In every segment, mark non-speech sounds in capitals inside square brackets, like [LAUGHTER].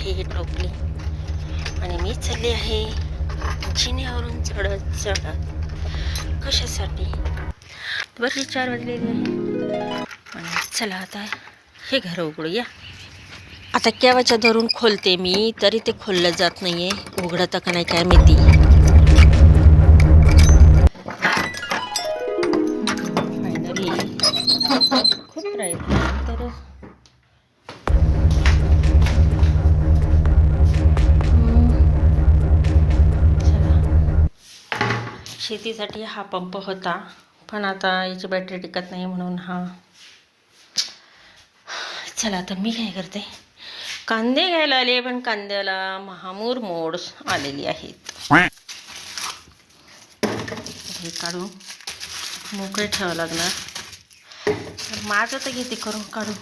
आहे ही टोपली. आणि मी चालली आहे जिन्यावरून चढत चढत. कशासाठी? बरं चार वाजलेले आहे आणि चला आता हे घर उघडूया. आता केव्हाच्या धरून खोलते मी तरी ते खोललं जात नाही आहे उघडतं का नाही काय माहिती. शेतीसाठी हा पंप होता पण आता याची बॅटरी टिकत नाही म्हणून हा. चला तर मी काय करते? कांदे घ्यायला आले पण कांद्याला महामूर मोड आलेली आहेत. हे काढून मोकळे ठेवावं लागणार. तर माझं तर घेते करून काढून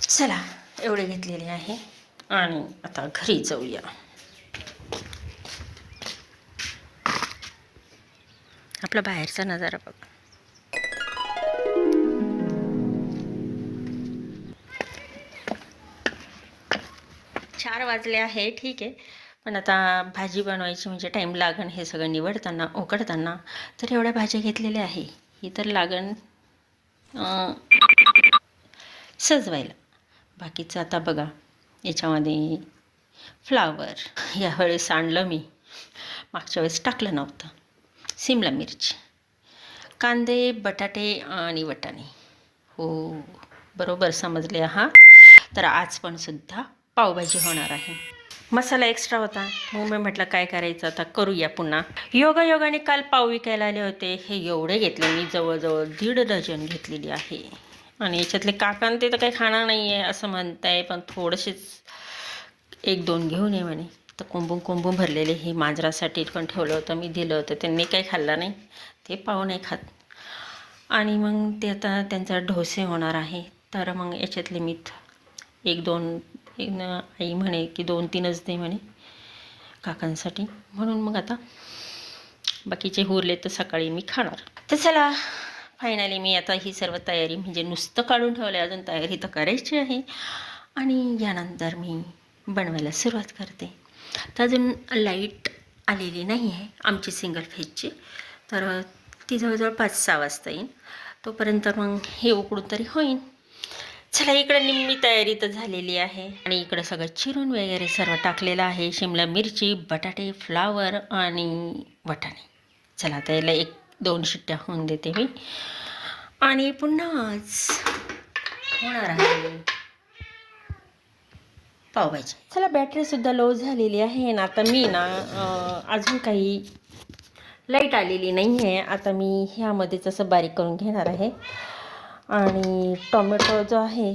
चला एवढे घेतलेले आहे. आणि आता घरी जाऊया. आपला बाहेरचा नजारा बघ. चार वाजले आहे ठीक आहे. पण आता भाजी बनवायची म्हणजे टाईम लागण हे सगळं निवडताना उकडताना. तर एवढ्या भाज्या घेतलेल्या आहे. ही तर लागण सजवायला. बाकीचं आता बघा. याच्यामध्ये फ्लावर यावेळेस आणलं मी. मागच्या वेळेस टाकलं नव्हतं. सिमला मिरची कांदे बटाटे आणि वटाणे. हो बरोबर समजले आहात. तर आज पण सुद्धा पावभाजी होणार आहे. मसाला एक्स्ट्रा होता. मग मी म्हटलं काय करायचं आता? करूया पुन्हा. योगा योगाने काल पाव विकायला आले होते. हे एवढे घेतले. मी जवळजवळ दीड डझन घेतलेली आहे. आणि याच्यातले काकांते तर काही खाणार नाही आहे असं म्हणताय पण थोडेसेच एक दोन घेऊन ये म्हणे. तर कोंबून कोंबून भरलेले हे मांजरासाठी पण ठेवलं होतं मी दिलं होतं त्यांनी काही खाल्लं नाही ते पाहू नाही खात. आणि मग ते आता त्यांचा ढोसे होणार आहे तर मग याच्यातले मी एक दोन एक आई म्हणे की दोन तीनच दे म्हणे काकांसाठी. म्हणून मग आता बाकीचे उरले तर सकाळी मी खाणार. तर चला फायनली मी आता ही सर्व तयारी म्हणजे नुसतं काढून ठेवलं आहे अजून तयारी तर करायची आहे. आणि यानंतर मी बनवायला सुरुवात करते. तर अजून लाइट आलेली नाही आहे आमची सिंगल फेजची तर ती जवळजवळ पाच सहा वाजता येईल तोपर्यंत मग हे उकडून तरी होईन. चला इकडं निम्मी तयारी तर झालेली आहे. आणि इकडं सगळं चिरून वगैरे सर्व टाकलेलं आहे. शिमला मिरची बटाटे फ्लावर आणि वटाणे. चला आता याला एक दोन शिट्ट्या होऊन देते मी. आणि पुन्हाच होणार आहे. पावभाजी. चला बॅटरीसुद्धा लो झालेली आहे ना आता मी ना अजून काही लाइट आलेली नाही आहे आता मी ह्यामध्येच असं बारीक करून घेणार आहे. आणि टोमॅटो जो आहे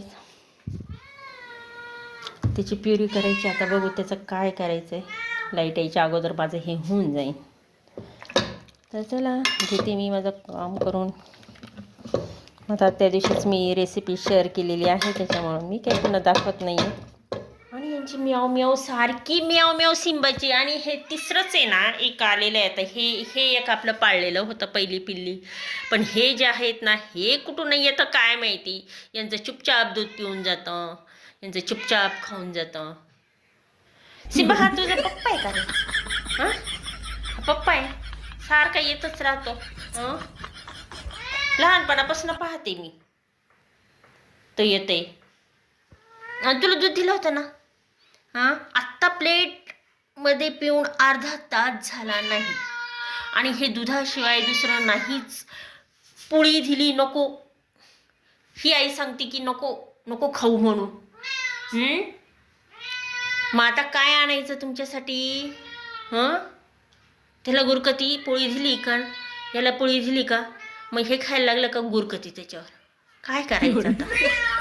त्याची प्युरी करायची. आता बघू त्याचं काय करायचं आहे लाइट यायच्या अगोदर माझं हे होऊन जाईल. तर चला घेते मी माझं काम करून. आता त्या दिवशीच मी रेसिपी शेअर केलेली आहे त्याच्यामुळं मी काही पुन्हा दाखवत नाही आहे आणि म्याव म्याव सारखी म्याव म्याव सिंबाची. आणि हे तिसरंच आहे ना एक आलेलं आहे. आता हे हे एक आपलं पाळलेलं होतं पहिली पिल्ली. पण हे जे आहेत ना हे कुठून येतं काय माहिती? यांचं चुपचाप दूध पिऊन जातं. यांचं चुपचाप खाऊन जातं. सिंबा हा तुझा पप्पा आहे का रे? हां? हा पप्पा आहे. सारखा येतच राहतो. लहानपणापासून पाहते मी. तो येते तुला दूध दिलं होतं ना? हां? आत्ता प्लेटमध्ये पिऊन अर्धा तास झाला नाही. आणि हे दुधाशिवाय दुसरं नाहीच. पोळी दिली नको. ही आई सांगते की नको नको खाऊ म्हणून? मग आता काय आणायचं तुमच्यासाठी? हां? त्याला गुरकती पोळी दिली का? याला पोळी दिली का? मग हे खायला लागलं का गुरकती त्याच्यावर? काय करायचं आता?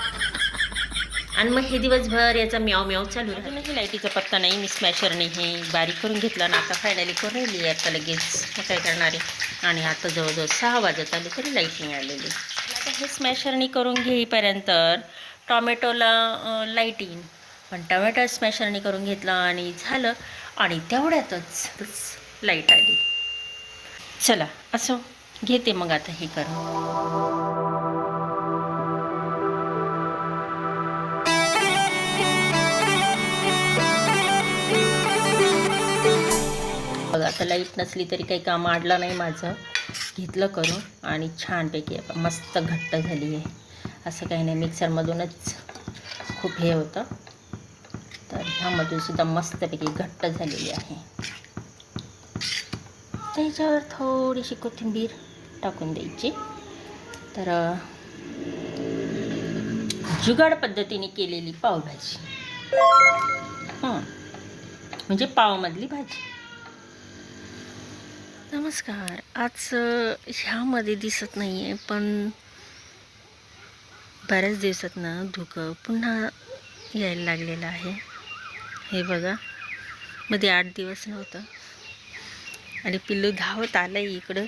आणि मग हे दिवसभर याचा म्याव म्याव चालू राहतो. लाईटीचा पत्ता नाही मी स्मॅशरने हे बारीक करून घेतलं ना आता फायनली करून राहिली आता लगेच. काय करणार आहे? आणि आता जवळजवळ सहा वाजत आले तरी लाइट नाही आलेली. आता हे स्मॅशरने करून घेईपर्यंत टॉमॅटोला लाइट येईन पण टोमॅटो स्मॅशरने करून घेतलं आणि झालं. आणि तेवढ्यातच लाइट आली. चला असं घेते मग आता हे करून. बघा आता लाइट नसली तरी काही काम आडलं नाही माझं. घेतलं करून आणि छानपैकी मस्त घट्ट झाली आहे. असं काही नाही मिक्सरमधूनच खूप हे होतं. तर ह्यामधून सुद्धा मस्तपैकी घट्ट झालेली आहे. त्याच्यावर थोडीशी कोथिंबीर टाकून द्यायची. तर जुगाड पद्धतीने केलेली पावभाजी. हां. म्हणजे पावमधली भाजी. नमस्कार. आज ह्यामध्ये दिसत नाही आहे पण बऱ्याच दिवसातनं धुकं पुन्हा यायला लागलेलं आहे. हे बघा. मध्ये आठ दिवस नव्हतं. आणि पिल्लू धावत आलं आहे इकडं.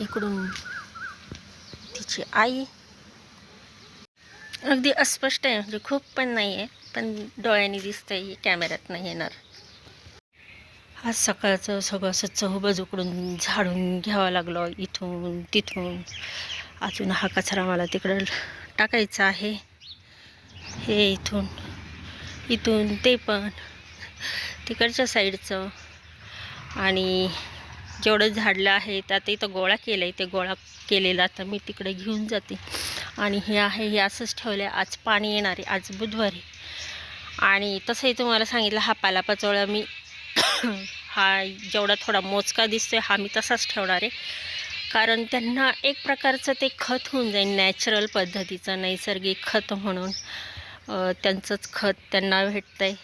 इकडून तिची आई. अगदी अस्पष्ट आहे म्हणजे खूप पण नाही आहे पण डोळ्यांनी ही कॅमेऱ्यात नाही येणार. आज सकाळचं सगळं असं चहूबाज उकडून झाडून घ्यावं लागलं इथून तिथून. अजून हा कचरा मला तिकडं टाकायचा आहे. हे इथून इथून ते पण तिकडच्या साईडचं. आणि जेवढं झाडलं आहे त्यात इथं गोळा केलं आहे ते गोळा केलेला तर मी तिकडे घेऊन जाते. आणि हे आहे हे असंच ठेवलं आहे आज पाणी येणार आहे. आज बुधवारी. आणि तसंही तुम्हाला सांगितलं हा पालापाचोळा मी [COUGHS] हा जेवढा थोडा मोजका दिसतोय हा मी तसाच ठेवणार आहे. कारण त्यांना एक प्रकारचं ते खत होऊन जाईल नॅचरल पद्धतीचं नैसर्गिक खत म्हणून. त्यांचंच खत त्यांना भेटतं आहे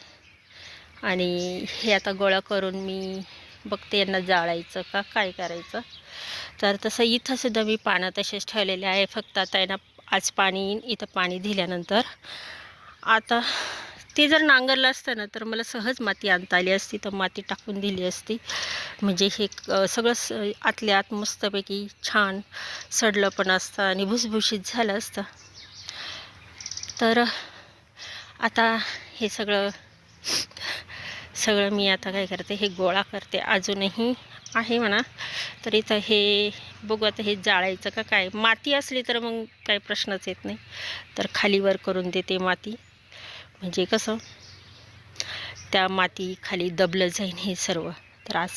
आणि हे आता गोळा करून मी बघते यांना जाळायचं का काय करायचं. तर तसं इथंसुद्धा मी पानं तसेच ठेवलेले आहे. फक्त आता यांना आज पाणी इथं पाणी दिल्यानंतर. आता ते जर नांगरलं असतं ना तर मला सहज माती आणता आली असती तर माती टाकून दिली असती. म्हणजे हे सगळं स आतल्या आत मस्तपैकी छान सडलं पण असतं आणि भुसभुशीत झालं असतं. तर आता हे सगळं सगळं मी आता काय करते हे गोळा करते. अजूनही आहे म्हणा तर इथं हे बघू आता हे जाळायचं का काय? माती असली तर मग काही प्रश्नच येत नाही. तर खालीवर करून देते माती. म्हणजे कसं त्या माती खाली दबलं जाईन हे सर्व. तर आज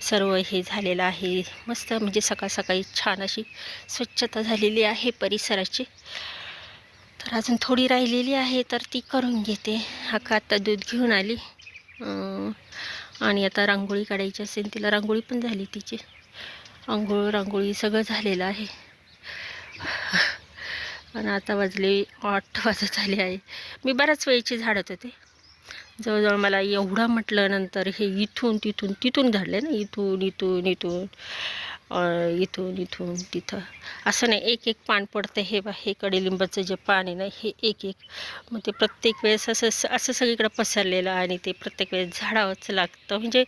सर्व हे झालेलं आहे. मस्त म्हणजे सकाळ सकाळी छान अशी स्वच्छता झालेली आहे परिसराची. तर अजून थोडी राहिलेली आहे तर ती करून घेते. अक्का आता दूध घेऊन आली. आणि आता रांगोळी काढायची असेल तिला रांगोळी पण झाली तिची. आंघोळ रांगोळी सगळं झालेलं आहे. आणि आता वाजले आठ वाजत आले आहे. मी बऱ्याच वेळची झाडत होते. जवळजवळ मला एवढं म्हटलं नंतर हे इथून तिथून तिथून झाडले ना इथून इथून इथून इथून इथून तिथं. असं नाही एक एक पान पडतं. हे बा हे कडेलिंबाचं जे पान आहे ना हे एक एक मग ते प्रत्येक वेळेस असं असं सगळीकडं पसरलेलं आणि ते प्रत्येक वेळेस झाडावंच लागतं. म्हणजे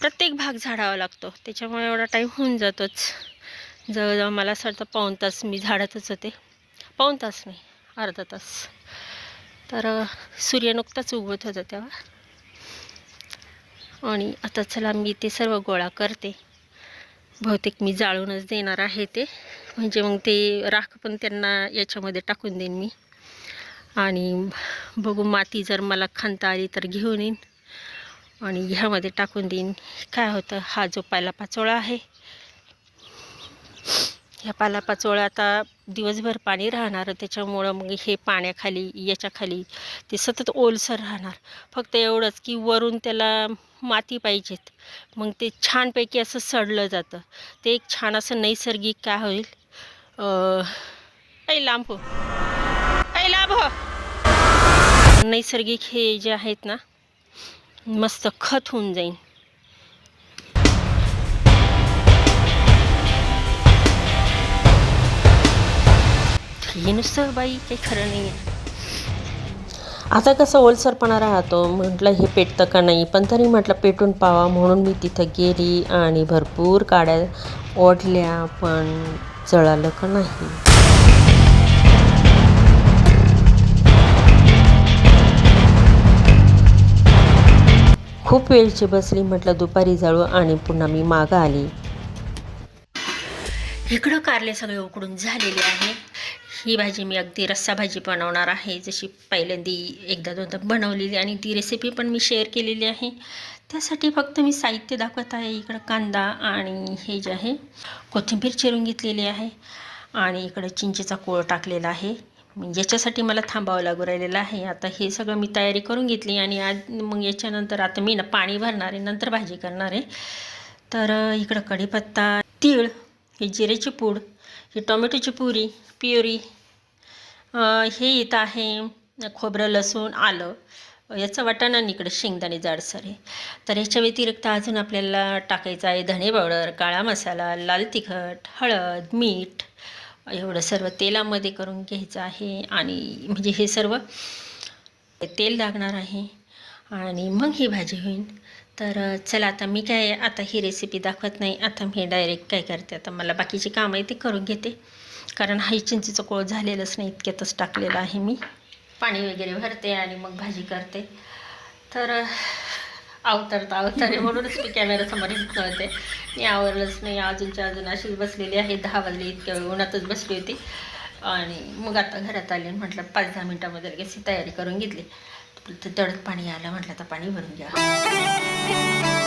प्रत्येक भाग झाडावा लागतो. त्याच्यामुळे एवढा टाईम होऊन जातोच. जवळजवळ मला असं वाटतं पाऊण तास मी झाडातच होते. पाऊण तास मी अर्धा तास. तर सूर्य नुकताच उगवत होता तेव्हा. आणि आता चला मी ते सर्व गोळा करते. बहुतेक मी जाळूनच देणार आहे ते. म्हणजे मग ते राख पण त्यांना याच्यामध्ये टाकून देईन मी. आणि बघू माती जर मला खांता आली तर घेऊन येईन. आणि ह्यामध्ये टाकून देईन. काय होतं हा जो पाला पाचोळा आहे ह्या पालापाचोळा आता दिवसभर पाणी राहणार त्याच्यामुळं मग हे पाण्याखाली याच्याखाली ते सतत ओलसर राहणार. फक्त एवढंच की वरून त्याला माती पाहिजेत. मग ते छानपैकी असं सडलं जातं. ते एक छान असं नैसर्गिक काय होईल? ऐ लांब हो. ऐ लांब हो. नैसर्गिक हे जे आहेत ना मस्त खत होऊन जाईल हे नुसतं बाई काही खरं नाही आहे आता कसं ओलसरपणा राहतो म्हटलं हे पेटतं का नाही पण तरी म्हटलं पेटून पावा म्हणून मी तिथं गेली आणि भरपूर काड्या ओढल्या पण जळालं का नाही? खूप वेळची बसली म्हटलं दुपारी जाळू आणि पुन्हा मी मागं आली. इकडं कारले सगळे उकडून झालेले आहे. ही भाजी मी अगदी रस्सा भाजी बनवणार आहे जशी पहिल्यांदी एकदा दोनदा बनवलेली आणि ती रेसिपी पण मी शेअर केलेली आहे. त्यासाठी फक्त मी साहित्य दाखवत आहे इकडं कांदा आणि हे जे आहे कोथिंबीर चिरून घेतलेली आहे आणि इकडं चिंचेचा कोळ टाकलेला आहे. याच्यासाठी मला थांबावं लागू राहिलेलं आहे. आता हे सगळं मी तयारी करून घेतली आणि आज मग याच्यानंतर आता मी ना पाणी भरणार आहे नंतर भाजी करणार आहे. तर इकडं कढीपत्ता तीळ ही जिरेची पूड ही टोमॅटोची पुरी प्युरी हे इथं आहे खोबरं लसूण आलं. याचं वाटाणा इकडे शेंगदाणे जाडसर आहे. तर याच्या व्यतिरिक्त अजून आपल्याला टाकायचं आहे धणे पावडर काळा मसाला लाल तिखट हळद मीठ. एवढं सर्व तेलामध्ये करून घ्यायचं आहे आणि म्हणजे हे सर्व तेल लागणार आहे. आणि मग ही भाजी होईल. तर चला आता मी काय आता ही रेसिपी दाखवत नाही. आता मी डायरेक्ट काय करते आता मला बाकीची कामं आहे ती करून घेते. कारण हा चिंचीचं कोळ झालेलंच नाही इतक्यातच टाकलेलं आहे मी. पाणी वगैरे भरते आणि मग भाजी करते. तर अवतरता अवतरे तर आहे म्हणूनच मी कॅमेरासमोर येत नव्हते मी आवरलंच नाही अजूनच्या अजून अशीच बसलेली आहे. दहा वाजले इतक्या वेळ उन्हातच बसली होती. आणि मग आता घरात आले म्हटलं पाच दहा मिनटामध्ये लगेच ही तयारी करून घेतली. तर दडत पाणी आलं म्हटलं तर पाणी भरून घ्या.